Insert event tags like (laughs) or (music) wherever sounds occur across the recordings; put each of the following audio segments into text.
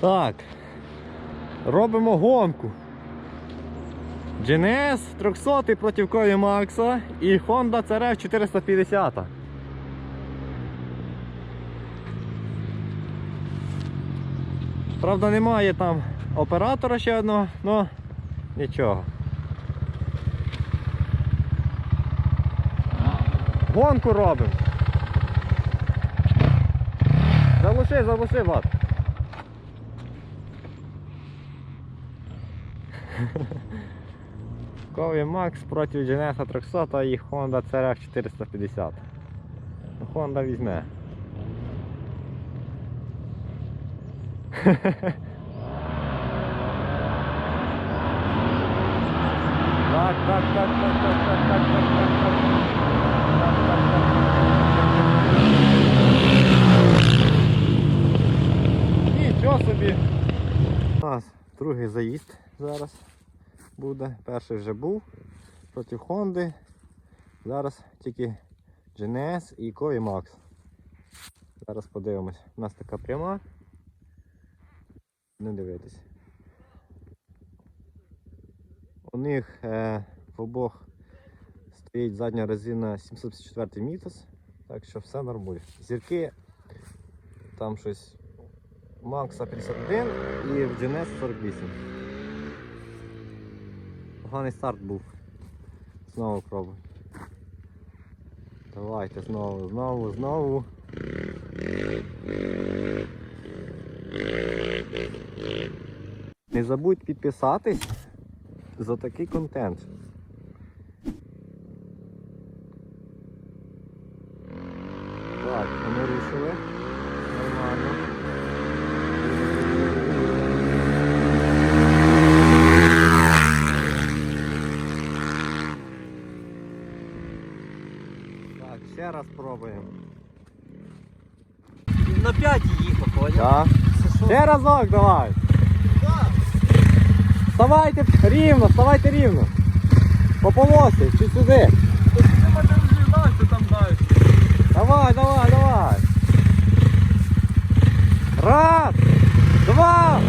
Так. Робимо гонку. GNS 300 проти Кові Макса і Honda CRF 450. Правда, немає там оператора ще одного, але нічого. Гонку робимо. Заглуши, заглуши, Влад. (laughs) Кові Макс проти GNS 300 і Honda CRF 450. Ну, Honda візьме. (laughs) Так, так, так, так, так, так. Так, так, так. Нічого собі. Нас другий заїзд зараз буде. Перший вже був проти Honda. Зараз тільки GNS і Кові Max. Зараз подивимось. У нас така пряма. Не дивитись. У них е, в обох стоїть задня резина 754 мітос, так що все нормально. Зірки там щось Макса 51 і в GNS 48. Поганий старт був. Знову пробуй. Давайте знову, знову, знову. Не забудь підписатись за такий контент. Так, вони рушили. Нормально. Так, ще раз пробуємо. На п'яті їхав, поняв? Ще разок давай. Вставайте рівно, вставайте рівно. По полосі, чи сюди. Давай, давай, давай. Раз, два,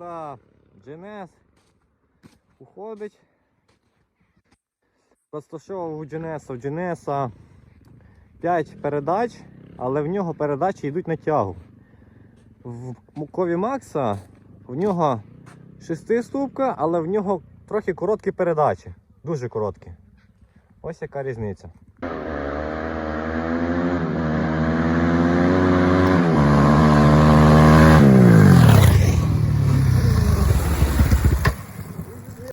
да, GNS уходить. Просто що у GNS? У GNS 5 передач, але в нього передачі йдуть на тягу. В Кові Макса в нього шестиступка, але в нього трохи короткі передачі. Дуже короткі. Ось яка різниця.